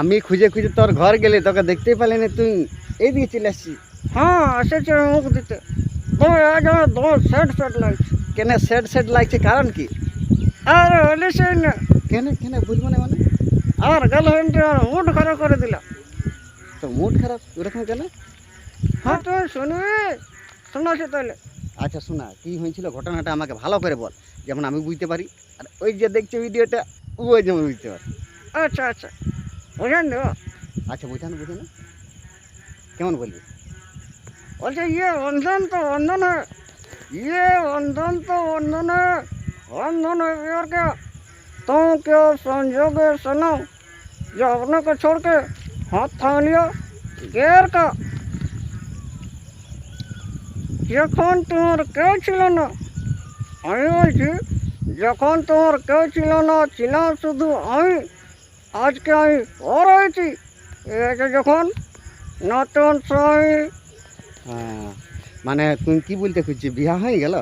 আমি খুঁজে খুঁজে তোর ঘর গেলে তোকে দেখতেই পারলি না তুই। এইদিকে চলে আসছি। হ্যাঁ এসেছে মুখ দিতে। তো আজ আমার লাগছে। কেন সেট সেট লাগছে? কারণ কি? আর হলে সেই না। কেন কেন? বুঝব না মানে? আর গার্লফ্রেন্ডটি আর মুড খারাপ করে দিলাম তো মুড খারাপ? ওরকম কেন? হ্যাঁ তুই শুনবি শোনাছি তাহলে। আচ্ছা শোনা কি হয়েছিল ঘটনাটা আমাকে ভালো করে বল। যেমন আমি বুঝতে পারি। আর ওই যে দেখছে ভিডিওটা ওই যেমন বুঝতে পারি। আচ্ছা আচ্ছা। বুঝেন দেব আচ্ছা বুঝানো বুঝানো কেমন বলবি বলছে ইয়ে বন্ধন তো বন্ধন है ये बंधन तो बंधन है बंधन है प्यार का तुम क्यों संजोगे सुनो जो अपने को छोड़ के हाथ थाम लिया गैर का যখন তোমার কেউ ছিল না আমি বলছি যখন তোমার কেউ ছিল না ছিলাম শুধু আমি আজকে আমি বড় হয়েছি। এটা যখন নতুন স্বামী হ্যাঁ মানে তুই কি বলতে খুঁজছি বিয়া হয়ে গেল?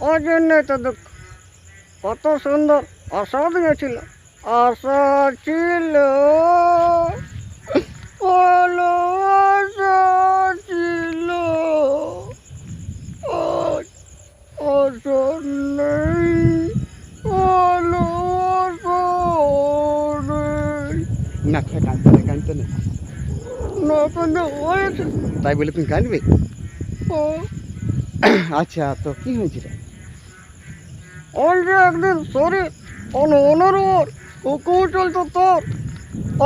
ওই জন্যই তো দুঃখ। কত সুন্দর আশা দিয়েছিল। আশা ছিল ছিল আজ আশা নেই ভালোবাসা নেই না কাঁদতে কাঁদতে না হয়েছে তাই বলে তুমি কাঁদবি ও আচ্ছা তো কি হয়েছিল? ওই যে একদিন সরে অন ওর হুকুম চলতো তোর।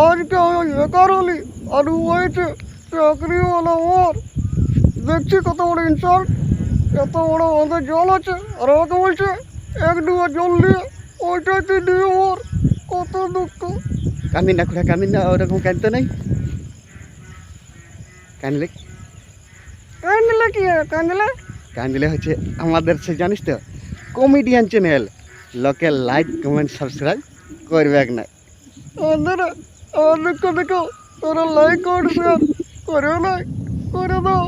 আজকে আমি বেকার হলি আর হয়েছে চাকরিওয়ালা ওর দেখছি কত বড় ইনসাল্ট এত বড় আমাদের জল আছে আর আমাকে বলছে এক ডুবা জল দিয়ে ওইটাতে দিয়ে ওর কত দুঃখ। কান্দি না খুঁড়া কান্দি না ওরকম কাঁদতে নেই? কাঁদলে? কান্দলে কি হবে? কান্দলে কাঁদলে হচ্ছে আমাদের সে জানিস তো কমেডিয়ান চ্যানেল লোকে লাইক কমেন্ট সাবস্ক্রাইব করবে না। আমাদের আমার দুঃখ তোরা লাইক কর করো না করে দাও।